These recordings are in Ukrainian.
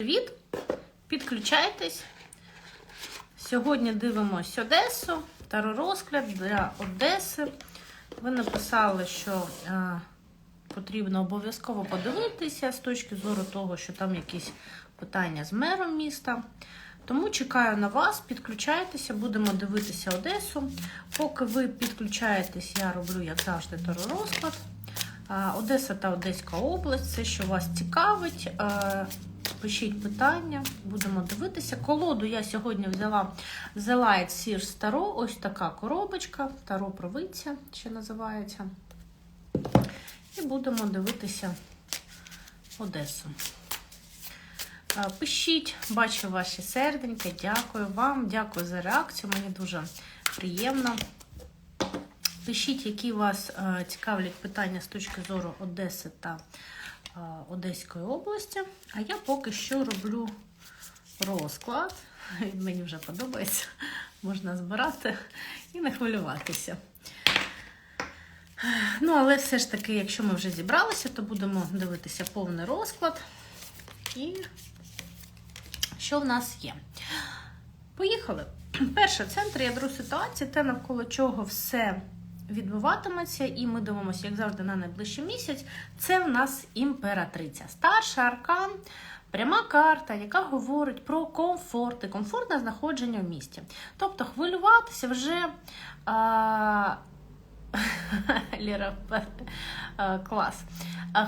Привіт! Підключайтесь. Сьогодні дивимось Одесу, розклад для Одеси. Ви написали, що е, потрібно обов'язково подивитися з точки зору того, що там якісь питання з мером міста. Тому чекаю на вас, підключайтеся, будемо дивитися Одесу. Поки ви підключаєтесь, я роблю, як завжди, розклад. Е, Одеса та Одеська область, це що вас цікавить. Е, Пишіть питання, будемо дивитися. Колоду я сьогодні взяла The Light Sears Таро. Ось така коробочка, Таро провидця ще називається. І будемо дивитися Одесу. Е, Пишіть, бачу ваші серденьки. Дякую вам, дякую за реакцію. Мені дуже приємно. Пишіть, які вас е, цікавлять питання з точки зору Одеси та Одеської області. А я поки що роблю розклад. Мені вже подобається. Можна збирати і не хвилюватися. Ну, але все ж таки, якщо ми вже зібралися, то будемо дивитися повний розклад. І що в нас є? Поїхали. Перше, центр ядро ситуації, те, навколо чого все відбуватиметься, і ми дивимося, як завжди, на найближчий місяць. Це в нас імператриця. Старший аркан, пряма карта, яка говорить про комфорт і комфортне знаходження в місті. Тобто хвилюватися вже. А... Ліра, клас.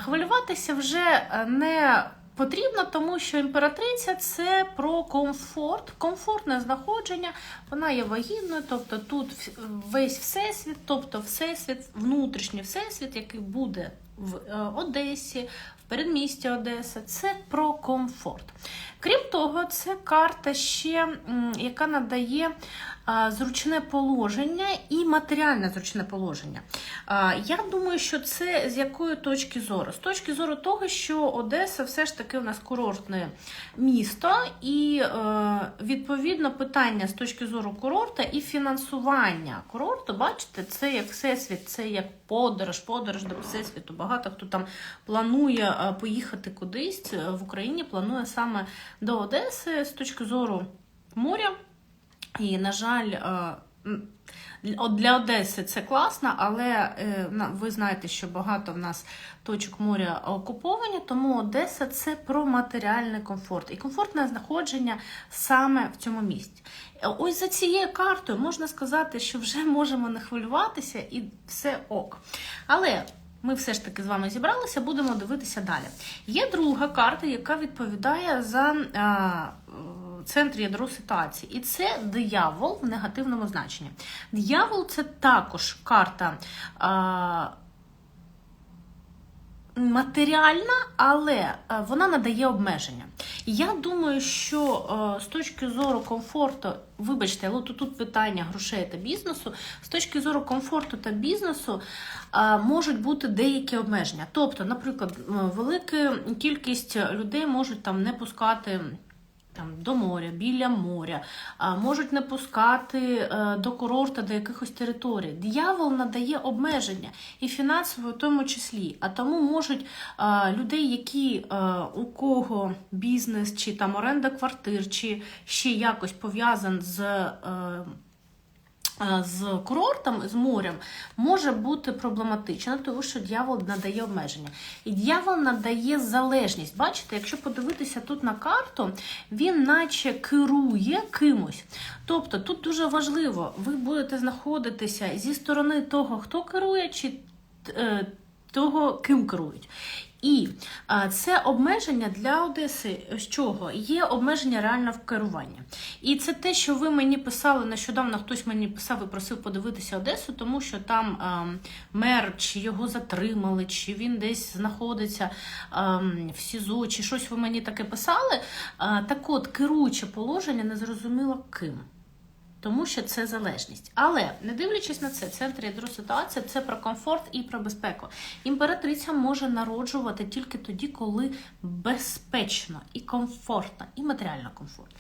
Хвилюватися вже не потрібно, тому що імператриця це про комфорт, комфортне знаходження. Вона є вагітною, тобто тут весь всесвіт, тобто всесвіт, внутрішній всесвіт, який буде в е, Одесі, в передмісті Одеси, це про комфорт. Крім того, це карта ще, яка надає зручне положення і матеріальне зручне положення. Я думаю, що це з якої точки зору? З точки зору того, що Одеса все ж таки у нас курортне місто, і е, відповідно питання з точки зору курорта і фінансування курорту, бачите, це як всесвіт, це як подорож, подорож до всесвіту. Багато хто там планує е, поїхати кудись е, в Україні, планує саме до Одеси з точки зору моря. І, на жаль, е, для Одеси це класно, але е, ви знаєте, що багато в нас точок моря окуповані, тому Одеса це про матеріальний комфорт і комфортне знаходження саме в цьому місці. Е, Ось за цією картою можна сказати, що вже можемо не хвилюватися і все ок. Але ми все ж таки з вами зібралися, будемо дивитися далі. Є друга карта, яка відповідає за е, центр ядро ситуації, і це диявол в негативному значенні. Диявол це також карта. А, Матеріальна, але е, вона надає обмеження. Я думаю, що е, з точки зору комфорту, вибачте, але тут, питання грошей та бізнесу, з точки зору комфорту та бізнесу е, можуть бути деякі обмеження. Тобто, наприклад, велика кількість людей можуть там не пускати. Там до моря, біля моря, а, можуть не пускати е, до курорта, до якихось територій. Диявол надає обмеження і фінансово в тому числі. А тому можуть е, людей, які е, у кого бізнес, чи там оренда квартир, чи ще якось пов'язан з. е, е, з курортом, з морем може бути проблематично, тому що дьявол надає обмеження. І дьявол надає залежність. Бачите, якщо подивитися тут на карту, він наче керує кимось. Тобто тут дуже важливо, ви будете знаходитися зі сторони того, хто керує, чи е, того, ким керують. І це обмеження для Одеси з чого? Є обмеження реально в керуванні. І це те, що ви мені писали нещодавно, хтось мені писав і просив подивитися Одесу, тому що там мер, чи його затримали, чи він десь знаходиться в СІЗО, чи щось ви мені таке писали. Так от, керуюче положення незрозуміло ким. Тому що це залежність. Але не дивлячись на це, центр ядро ситуація це про комфорт і про безпеку. Імператриця може народжувати тільки тоді, коли безпечно і комфортно, і матеріально комфортно.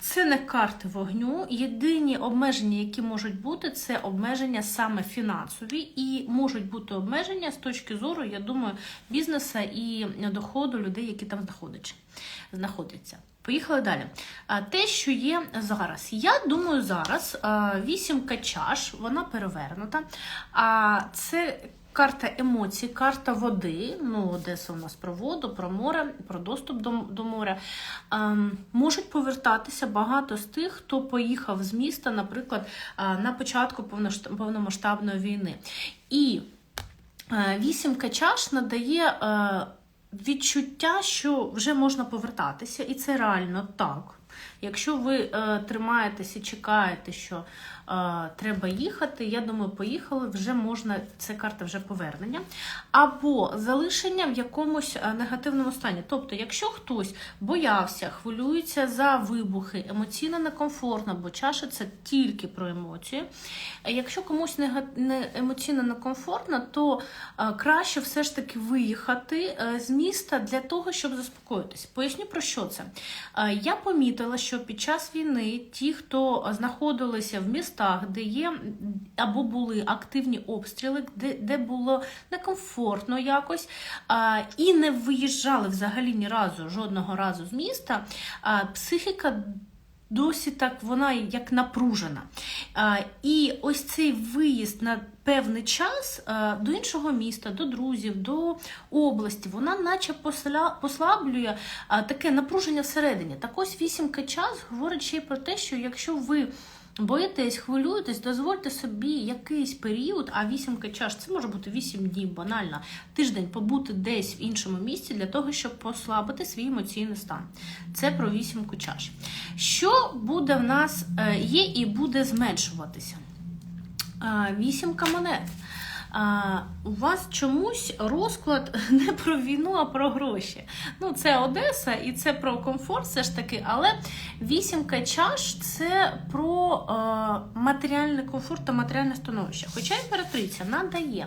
Це не карти вогню. Єдині обмеження, які можуть бути, це обмеження саме фінансові, і можуть бути обмеження з точки зору, я думаю, бізнесу і доходу людей, які там знаходяться. Поїхали далі. Те, що є зараз. Я думаю, зараз вісімка чаш, вона перевернута. А це карта емоцій, карта води. Ну, Одеса у нас про воду, про море, про доступ до, до моря. А, можуть повертатися багато з тих, хто поїхав з міста, наприклад, а, на початку повномасштабної війни. І е, вісімка чаш надає. е, відчуття, що вже можна повертатися, і це реально так. Якщо ви е, тримаєтесь і чекаєте, що е, треба їхати, я думаю, поїхали, вже можна, це карта вже повернення. Або залишення в якомусь е, негативному стані. Тобто, якщо хтось боявся, хвилюється за вибухи, емоційно некомфортно, бо чаша це тільки про емоції. Якщо комусь не емоційно некомфортно, то е, краще все ж таки виїхати е, з міста для того, щоб заспокоїтись. Поясню про що це. Е, Я помітила, що під час війни ті, хто знаходилися в містах, де є або були активні обстріли, де, де було некомфортно якось, а, і не виїжджали взагалі ні разу, жодного разу з міста, а, психіка. Досі так вона як напружена. А, І ось цей виїзд на певний час а, до іншого міста, до друзів, до області, вона наче посля- послаблює а, таке напруження всередині. Так ось вісімка час говорить ще й про те, що якщо ви боїтесь, хвилюєтесь, дозвольте собі якийсь період, а вісімка чаш це може бути вісім днів, банально, тиждень побути десь в іншому місці для того, щоб послабити свій емоційний стан. Це про вісімку чаш. Що буде в нас е, є і буде зменшуватися? Вісімка монет. У вас чомусь розклад не про війну, а про гроші. Ну, це Одеса і це про комфорт, все ж таки, але вісімка чаш це про е, матеріальний комфорт та матеріальне становище. Хоча імператриця надає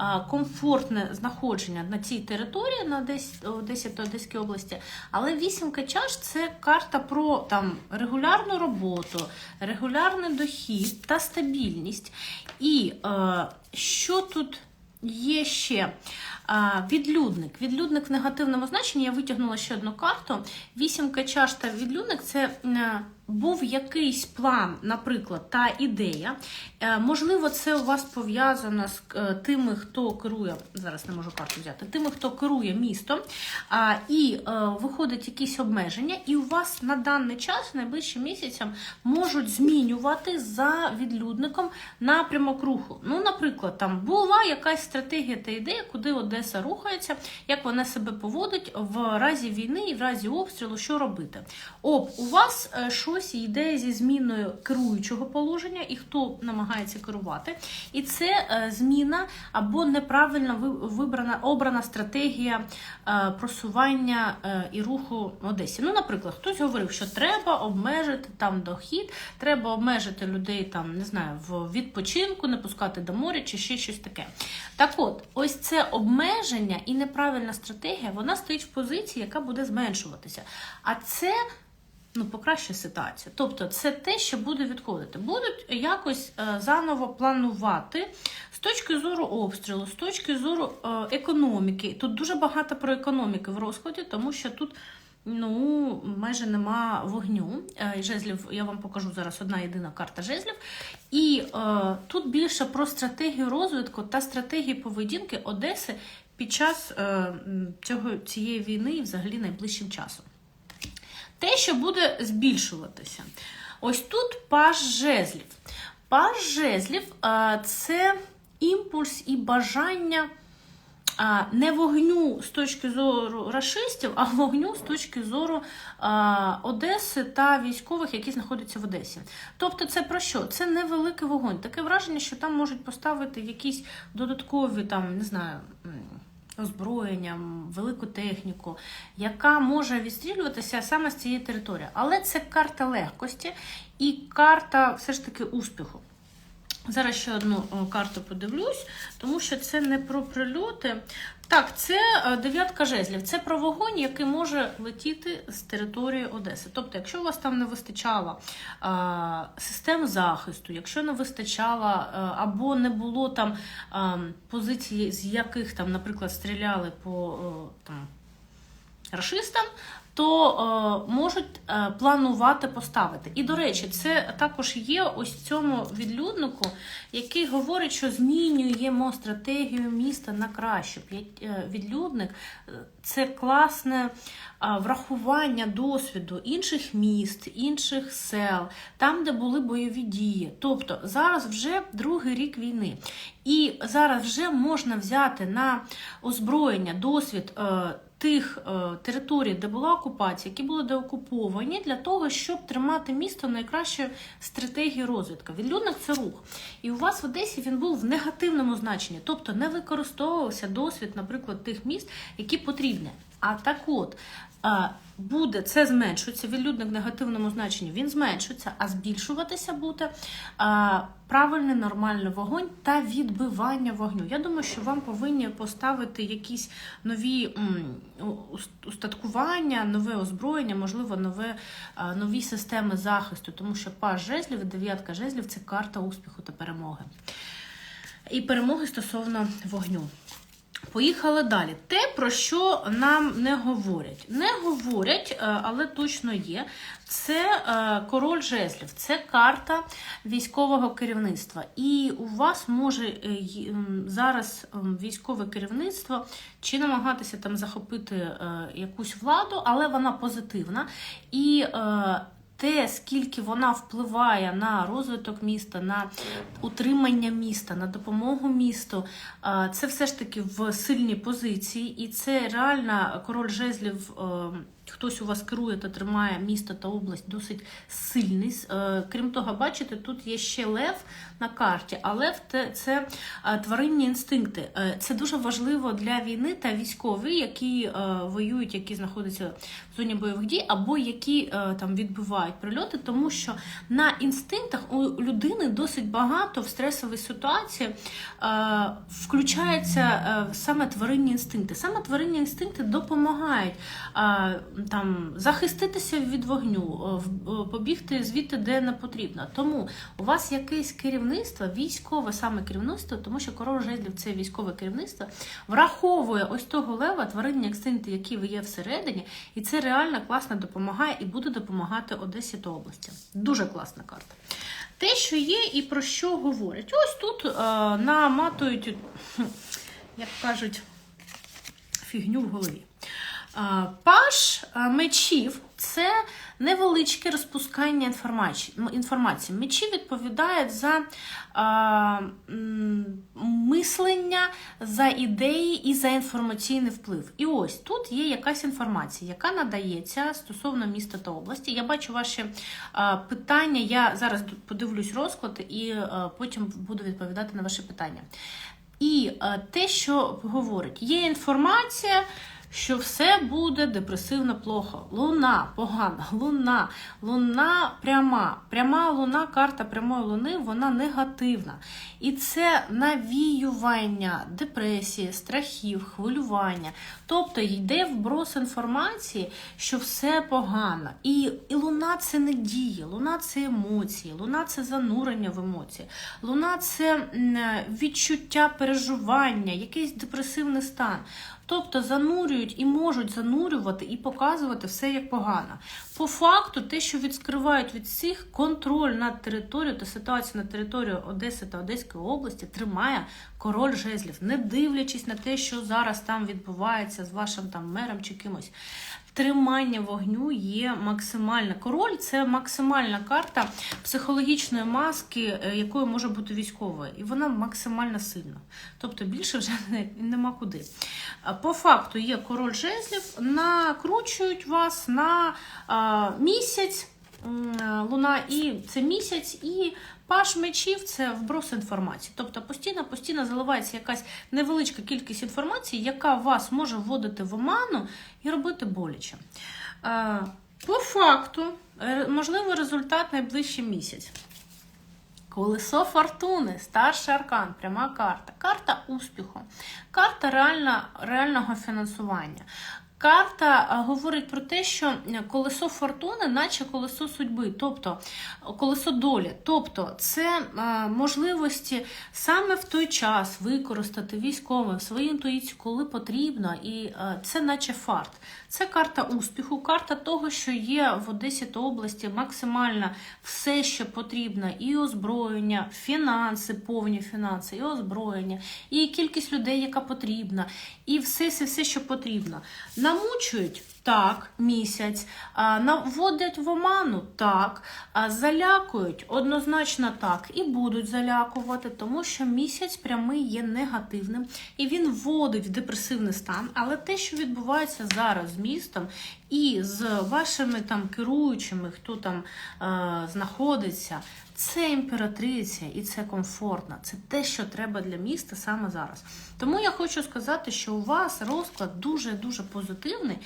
е, комфортне знаходження на цій території, на Одесі та Одеській області, але вісімка чаш це карта про там регулярну роботу, регулярний дохід та стабільність. І е, що тут є ще? А, Відлюдник. Відлюдник в негативному значенні. Я витягнула ще одну карту. Вісімка чаш та відлюдник це був якийсь план, наприклад, та ідея. Е, Можливо, це у вас пов'язано з е, тими, хто керує. Зараз не можу карту взяти, тими, хто керує містом, і е, виходить якісь обмеження, і у вас на даний час, найближчим місяцям, можуть змінювати за відлюдником напрямок руху. Ну, наприклад, там була якась стратегія та ідея, куди Одеса рухається, як вона себе поводить в разі війни і в разі обстрілу, що робити. Оп, у вас е, щось йде зі зміною керуючого положення, і хто намагається керувати. І це е, зміна або неправильно вибрана обрана стратегія е, просування е, і руху в Одесі. Ну, наприклад, хтось говорив, що треба обмежити там дохід, треба обмежити людей там, не знаю, в відпочинку, не пускати до моря чи ще щось таке. Так от, ось це обмеження і неправильна стратегія, вона стоїть в позиції, яка буде зменшуватися. А це ну, покращує ситуацію. Тобто, це те, що буде відходити. Будуть якось е, заново планувати з точки зору обстрілу, з точки зору е, економіки. Тут дуже багато про економіки в розкладі, тому що тут. Ну, майже нема вогню. Е, Жезлів, я вам покажу зараз одна єдина карта жезлів. І е, тут більше про стратегію розвитку та стратегії поведінки Одеси під час е, цього, цієї війни і взагалі найближчим часом. Те, що буде збільшуватися. Ось тут паж жезлів. Паж жезлів це імпульс і бажання не вогню з точки зору рашистів, а вогню з точки зору Одеси та військових, які знаходяться в Одесі. Тобто, це про що? Це невеликий вогонь. Таке враження, що там можуть поставити якісь додаткові, там, не знаю. Озброєнням, велику техніку, яка може відстрілюватися саме з цієї території. Але це карта легкості і карта все ж таки успіху. Зараз ще одну карту подивлюсь, тому що це не про прильоти. Так, це е, дев'ятка жезлів. Це про вогонь, який може летіти з території Одеси. Тобто, якщо у вас там не вистачало а, систем захисту, якщо не вистачало а, або не було там а, позицій, з яких там, наприклад, стріляли по о, там, рашистам, то е, можуть е, планувати поставити. І, до речі, це також є ось цьому відлюднику, який говорить, що змінюємо стратегію міста на краще. Е, Відлюдник це класне врахування досвіду інших міст, інших сел, там, де були бойові дії. Тобто зараз вже другий рік війни. І зараз вже можна взяти на озброєння досвід. Тих е, територій, де була окупація, які були деокуповані, для того, щоб тримати місто найкращою стратегією розвитку. Відлюдник це рух. І у вас в Одесі він був в негативному значенні, тобто не використовувався досвід, наприклад, тих міст, які потрібні. А так от буде це зменшується, відлюдник в негативному значенні він зменшується, а збільшуватися буде е, правильний нормальний вогонь та відбивання вогню. Я думаю, що вам повинні поставити якісь нові м, устаткування, нове озброєння, можливо, нове, е, нові системи захисту, тому що паж жезлів і дев'ятка жезлів це карта успіху та перемоги. І перемоги стосовно вогню. Поїхали далі. Те, про що нам не говорять. Не говорять, е, але точно є. Це е, король жезлів, це карта військового керівництва. І у вас може е, зараз військове керівництво чи намагатися там захопити якусь владу, але вона позитивна. І те, скільки вона впливає на розвиток міста, на утримання міста, на допомогу місту, це все ж таки в сильній позиції, і це реально король жезлів. Хтось у вас керує та тримає місто та область досить сильний. Е, Крім того, бачите, тут є ще лев на карті, а лев це е, тваринні інстинкти. Е, Це дуже важливо для війни та військові, які воюють, які знаходяться в зоні бойових дій, або які там відбивають прильоти, тому що на інстинктах у людини досить багато в стресовій ситуації включаються саме тваринні інстинкти. Саме тваринні інстинкти допомагають там захиститися від вогню, е, е, побігти звідти, де не потрібно. Тому у вас якесь керівництво, військове саме керівництво, тому що король жезлів це військове керівництво, враховує ось того лева, тваринні інстинкти, які ви є всередині, і це реально класно допомагає і буде допомагати Одесі та області. Дуже класна карта. Те, що є і про що говорять. Ось тут е, наматують, як кажуть, фігню в голові. Паш мечів це невеличке розпускання інформації. Мечі відповідають за мислення, за ідеї і за інформаційний вплив. І ось тут є якась інформація, яка надається стосовно міста та області. Я бачу ваші питання. Я зараз подивлюсь розклад і потім буду відповідати на ваші питання. І те, що говорить, є інформація, що все буде депресивно плохо. Луна погана, луна, луна пряма. Пряма луна, карта прямої луни, вона негативна. І це навіювання депресії, страхів, хвилювання. Тобто йде вброс інформації, що все погано. І, і луна це не дія, луна це емоції, луна це занурення в емоції, луна це відчуття переживання, якийсь депресивний стан. Тобто занурюють і можуть занурювати і показувати все як погано. По факту, те, що відскривають від всіх, контроль над територією та ситуацію на території Одеси та Одеської області тримає король жезлів, не дивлячись на те, що зараз там відбувається з вашим там мером чи кимось. Тримання вогню є максимальна. Король це максимальна карта психологічної маски, е, якою може бути військовою, і вона максимально сильна. Тобто більше вже не- нема куди. По факту є король жезлів, накручують вас на місяць. Е, луна, і це місяць, і паш мечів це вброс інформації. Тобто постійно, постійно заливається якась невеличка кількість інформації, яка вас може вводити в оману і робити боляче. Е, По факту, е, можливий результат найближчий місяць. Колесо фортуни, старший аркан, пряма карта, карта успіху, карта реальна, реального фінансування. Карта говорить про те, що е, колесо фортуни, наче колесо судьби, тобто колесо долі. Тобто це можливості саме в той час використати військовим свою інтуїцію, коли потрібно, і це наче фарт. Це карта успіху, карта того, що є в Одесі та області максимально все, що потрібно, і озброєння, фінанси, повні фінанси, і озброєння, і кількість людей, яка потрібна, і все, все, все що потрібно. Намучують так, місяць, наводять в оману так, залякують однозначно так і будуть залякувати, тому що місяць прямий є негативним і він вводить в депресивний стан. Але те, що відбувається зараз з містом і з вашими там керуючими, хто там е, знаходиться. Це імператриця і це комфортно. Це те, що треба для міста саме зараз. Тому я хочу сказати, що у вас розклад дуже-дуже позитивний,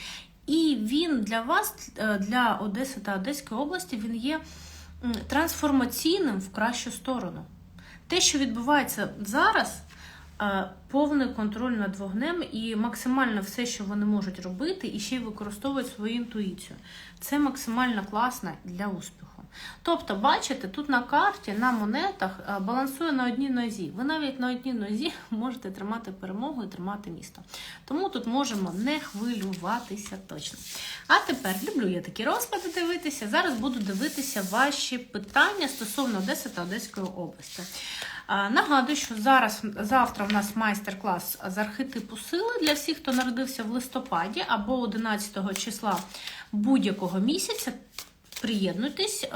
і він для вас, е, для Одеси та Одеської області, він є трансформаційним в кращу сторону. Те, що відбувається зараз, е, повний контроль над вогнем і максимально все, що вони можуть робити, і ще й використовують свою інтуїцію. Це максимально класно для успіху. Тобто, бачите, тут на карті, на монетах е, балансує на одній нозі. Ви навіть на одній нозі можете тримати перемогу і тримати місто. Тому тут можемо не хвилюватися точно. А тепер люблю я такі розклади дивитися. Зараз буду дивитися ваші питання стосовно Одеси та Одеської області. Нагадую, що зараз завтра в нас майстер-клас з архетипу сили для всіх, хто народився в листопаді або 11 числа будь-якого місяця. Приєднуйтесь, е,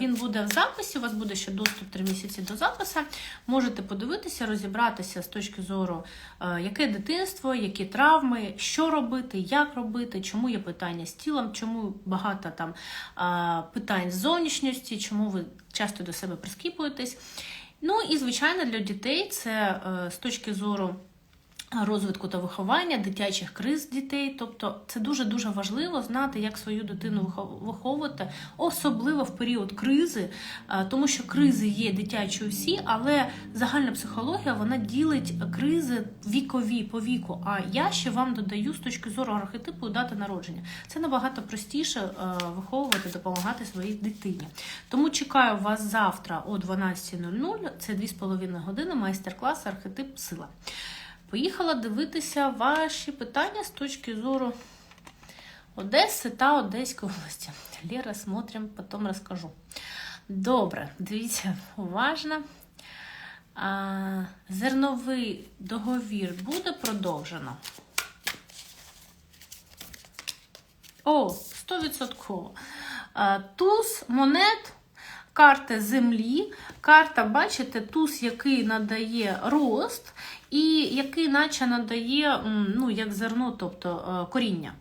він буде в записі. У вас буде ще доступ 3 місяці до запису. Можете подивитися, розібратися з точки зору, е, яке дитинство, які травми, що робити, як робити, чому є питання з тілом, чому багато там е, питань з зовнішньості, чому ви часто до себе прискіпуєтесь. Ну і звичайно для дітей це з точки зору. Розвитку та виховання, дитячих криз дітей, тобто це дуже дуже важливо знати, як свою дитину виховувати, особливо в період кризи, тому що кризи є дитячі усі, але загальна психологія вона ділить кризи вікові по віку. А я ще вам додаю з точки зору архетипу дати народження. Це набагато простіше виховувати, допомагати своїй дитині. Тому чекаю вас завтра о 12.00. Це 2,5 години майстер-клас архетип сила. Поїхала дивитися ваші питання з точки зору Одеси та Одеської області. Лера, смотрим, потім розкажу. Добре, дивіться, уважно. А, Зерновий договір буде продовжено. О, 100%. А, Туз монет. Карта землі, карта, бачите, туз, який надає рост, і який наче надає ну, як зерно, тобто е, коріння.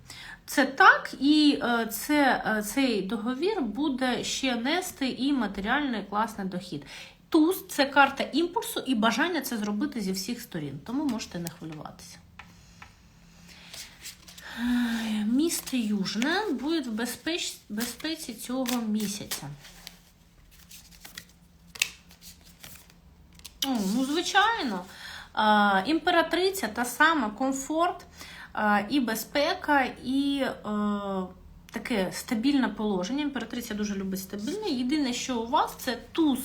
Це так, і е, це, е, цей договір буде ще нести і матеріальний класний дохід. Туз це карта імпульсу і бажання це зробити зі всіх сторін, тому можете не хвилюватися. Місто Южне буде в безпеч... безпеці цього місяця. Ну, звичайно. Імператриця та сама комфорт і безпека, і е, таке стабільне положення. Імператриця дуже любить стабільне. Єдине, що у вас це туз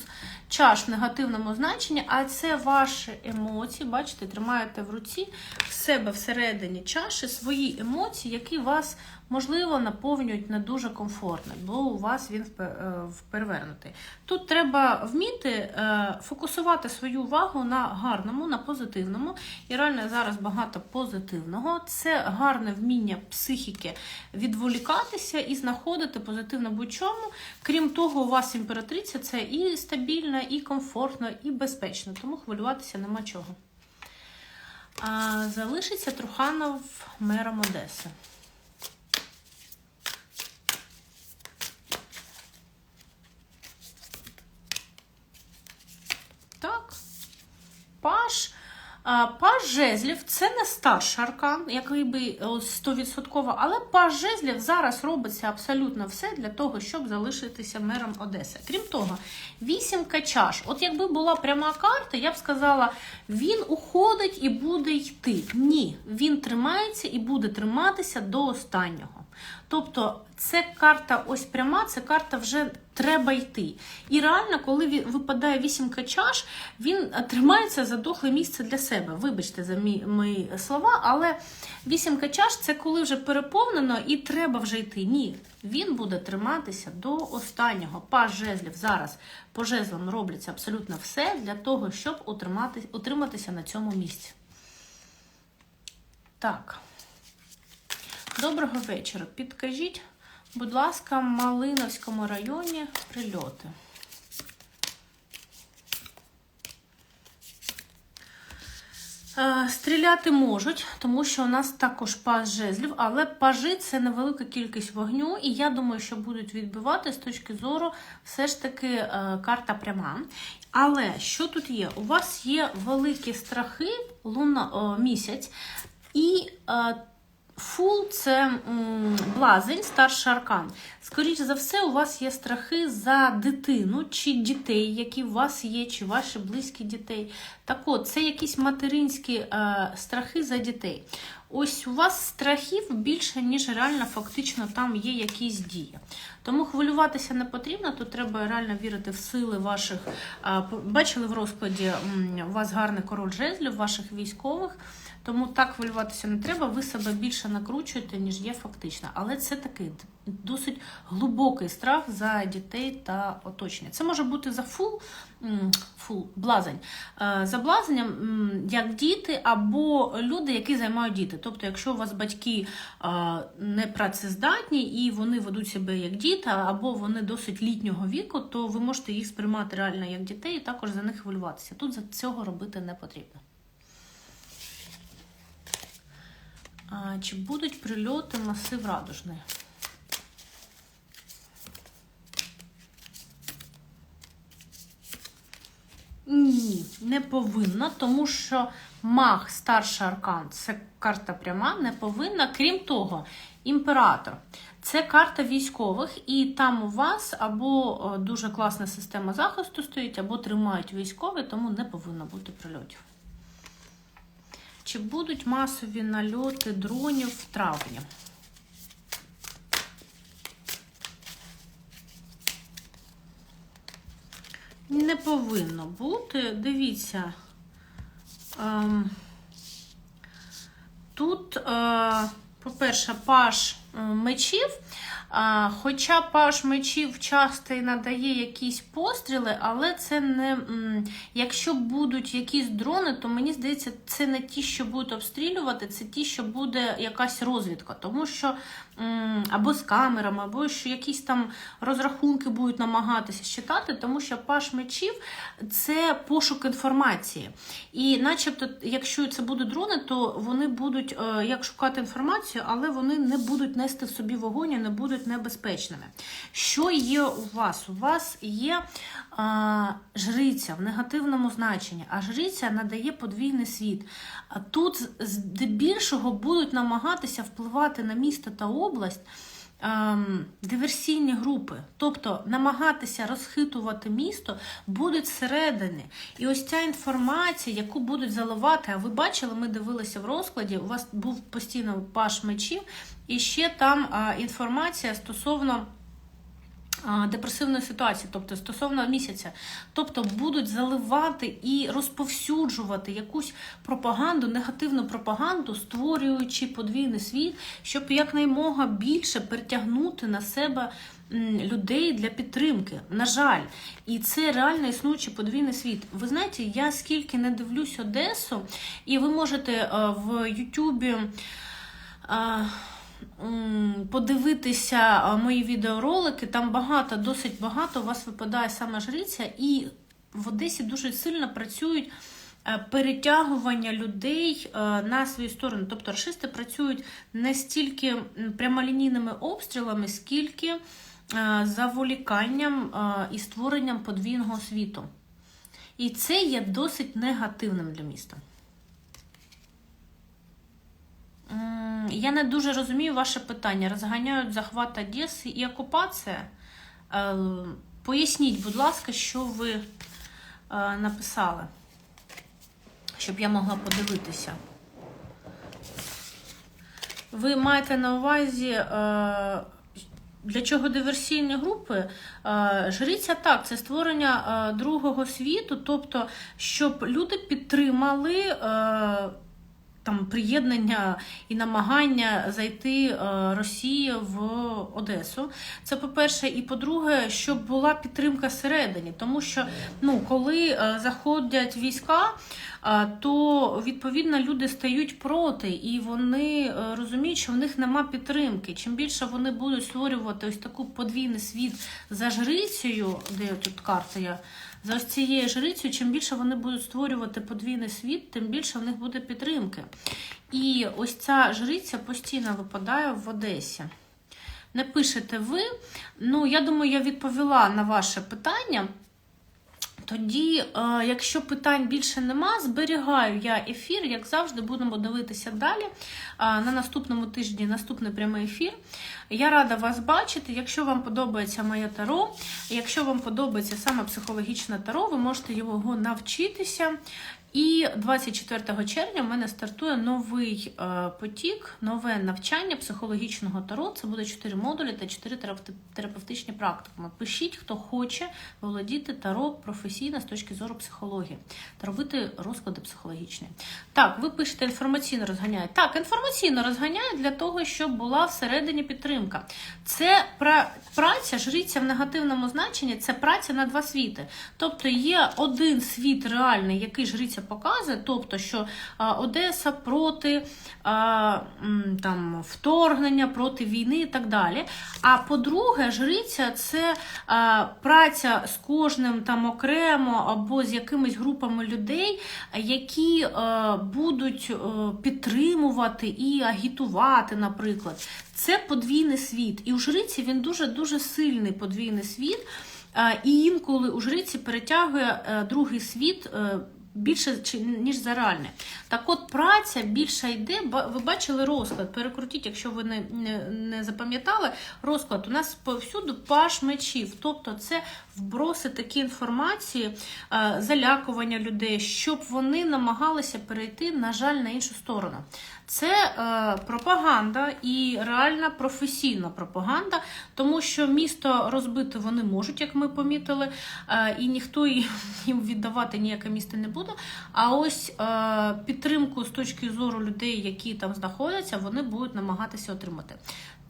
чаш в негативному значенні, а це ваші емоції. Бачите, тримаєте в руці в себе всередині чаші свої емоції, які вас можливо, наповнюють не дуже комфортно, бо у вас він е, перевернутий. Тут треба вміти е, фокусувати свою увагу на гарному, на позитивному. І реально зараз багато позитивного. Це гарне вміння психіки відволікатися і знаходити позитивно будь-чому. Крім того, у вас імператриця це і стабільно, і комфортно, і безпечно, тому хвилюватися нема чого. А Залишиться Труханов мером Одеси. А, Паж жезлів це не старший аркан, який би о, 100%, але паж жезлів зараз робиться абсолютно все для того, щоб залишитися мером Одеси. Крім того, вісімка чаш. От якби була пряма карта, я б сказала, він уходить і буде йти. Ні, він тримається і буде триматися до останнього. Тобто, це карта ось пряма, це карта вже треба йти. І реально, коли випадає вісімка чаш, він е, тримається за дохле місце для себе. Вибачте за мій, мої слова, але вісімка чаш це коли вже переповнено і треба вже йти. Ні, він буде триматися до останнього. Паж жезлів зараз по жезлам робляться абсолютно все для того, щоб утримати, утриматися на цьому місці. Так. Доброго вечора. Підкажіть, будь ласка, в Малиновському районі прильоти. Е, Стріляти можуть, тому що у нас також паж жезлів, але пажи це невелика кількість вогню, і я думаю, що будуть відбивати з точки зору все ж таки е, карта пряма. Але що тут є? У вас є великі страхи, луна, місяць, і е, Фул це блазень, старший аркан. Скоріше за все, у вас є страхи за дитину чи дітей, які у вас є, чи ваші близькі дітей. Так от, це якісь материнські е, страхи за дітей. Ось у вас страхів більше, ніж реально фактично там є якісь дії. Тому хвилюватися не потрібно, тут треба реально вірити в сили ваших. Бачили в розкладі, у вас гарний король жезлів, ваших військових. Тому так хвилюватися не треба, ви себе більше накручуєте, ніж є фактично. Але це такий досить глибокий страх за дітей та оточення. Це може бути за фул, м, фул блазень. Е, За блазенням, як діти або люди, які займають діти. Тобто, якщо у вас батьки е, не працездатні і вони ведуть себе як діти, або вони досить літнього віку, то ви можете їх сприймати реально як дітей і також за них хвилюватися. Тут за цього робити не потрібно. Чи будуть прильоти масив радужний? Ні, не повинна, тому що маг старший аркан це карта пряма, не повинна. Крім того, імператор це карта військових, і там у вас або дуже класна система захисту стоїть, або тримають військові, тому не повинно бути прильотів. Чи будуть масові нальоти дронів в травні? Не повинно бути. Дивіться. Ем, тут, е, по-перше, паш е, мечів. А, хоча паш мечів часто і надає якісь постріли, але це не. Якщо будуть якісь дрони, то мені здається, це не ті, що будуть обстрілювати, це ті, що буде якась розвідка. Тому що або з камерами, або що якісь там розрахунки будуть намагатися читати, тому що паш мечів це пошук інформації. І начебто, якщо це будуть дрони, то вони будуть е, як шукати інформацію, але вони не будуть нести в собі вогонь не будуть небезпечними. Що є у вас? У вас є а, жриця в негативному значенні, а жриця надає подвійний світ. А тут здебільшого будуть намагатися впливати на місто та область. ем, Диверсійні групи, тобто намагатися розхитувати місто будуть зсередини. І ось ця інформація, яку будуть заливати, а ви бачили, ми дивилися в розкладі, у вас був постійно паш мечів, і ще там інформація стосовно депресивної ситуації, тобто стосовно місяця. Тобто будуть заливати і розповсюджувати якусь пропаганду, негативну пропаганду, створюючи подвійний світ, щоб якнаймога більше притягнути на себе людей для підтримки. На жаль, і це реально існуючий подвійний світ. Ви знаєте, я скільки не дивлюсь Одесу, і ви можете е, в Ютубі. Подивитися мої відеоролики, там багато, досить багато у вас випадає саме жриця, і в Одесі дуже сильно працюють е, перетягування людей е, на свою сторону. Тобто рашисти працюють не стільки прямолінійними обстрілами, скільки е, заволіканням і створенням подвійного світу. І це є досить негативним для міста. М, Я не дуже розумію ваше питання. Розганяють захват Одеси і окупація. Е, Поясніть, будь ласка, що ви е, написали, щоб я могла подивитися. Ви маєте на увазі, е, для чого диверсійні групи? Жриця так, це створення другого світу, тобто, щоб люди підтримали. Там приєднання і намагання зайти е, Росії в Одесу. Це по-перше, і по-друге, щоб була підтримка всередині, тому що ну, коли е, заходять війська, е, то відповідно люди стають проти, і вони розуміють, що в них нема підтримки. Чим більше вони будуть створювати ось таку подвійний світ за жрицею, де тут карта я. За ось цією жрицею, чим більше вони будуть створювати подвійний світ, тим більше в них буде підтримки. І ось ця жриця постійно випадає в Одесі. Не пишете ви. Ну, я думаю, я відповіла на ваше питання. Тоді, е, якщо питань більше нема, зберігаю я ефір, як завжди, будемо дивитися далі. Е, На наступному тижні наступний прямий ефір. Я рада вас бачити. Якщо вам подобається моє таро, якщо вам подобається саме психологічне таро, ви можете його навчитися. І 24 червня в мене стартує новий е, потік, нове навчання психологічного таро. Це буде 4 модулі та 4 терапевтичні практикуми. Пишіть, хто хоче володіти таро професійно з точки зору психології та робити розклади психологічні. Так, ви пишете інформаційно розганяє. Так, інформаційно розганяє для того, щоб була всередині підтримка. Це пра- праця, жриця в негативному значенні це праця на два світи. Тобто є один світ реальний, який жриця показує, тобто, що Одеса проти там, вторгнення, проти війни і так далі. А по-друге, жриця це праця з кожним там окремо або з якимись групами людей, які е, будуть е, підтримувати і агітувати, наприклад. Це подвійний світ. І у жриці він дуже-дуже сильний подвійний світ. Е, І інколи у жриці перетягує е, другий світ. Більше ніж за реальне. Так от праця більше йде. Ви бачили розклад. Перекрутіть, якщо ви не, не, не запам'ятали. Розклад у нас повсюду паш мечів. Тобто це вброси такі інформації, е, залякування людей, щоб вони намагалися перейти, на жаль, на іншу сторону. Це е, пропаганда і реальна професійна пропаганда, тому що місто розбити вони можуть, як ми помітили, е, і ніхто їм віддавати ніяке місто не буде. А ось е, підтримку з точки зору людей, які там знаходяться, вони будуть намагатися отримати.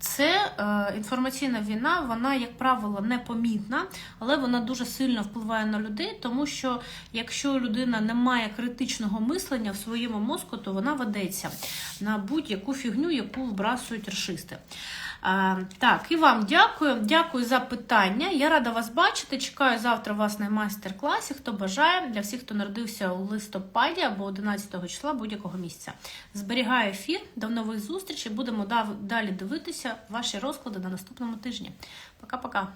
Це е, інформаційна війна, вона, як правило, непомітна, але вона дуже сильно впливає на людей, тому що якщо людина не має критичного мислення в своєму мозку, то вона ведеться на будь-яку фігню, яку вбрасують расисти. Так, і вам дякую. Дякую за питання. Я рада вас бачити. Чекаю завтра вас на майстер-класі. Хто бажає, для всіх, хто народився у листопаді або 11 числа будь-якого місяця. Зберігаю ефір. До нових зустрічей. Будемо далі дивитися ваші розклади на наступному тижні. Пока-пока.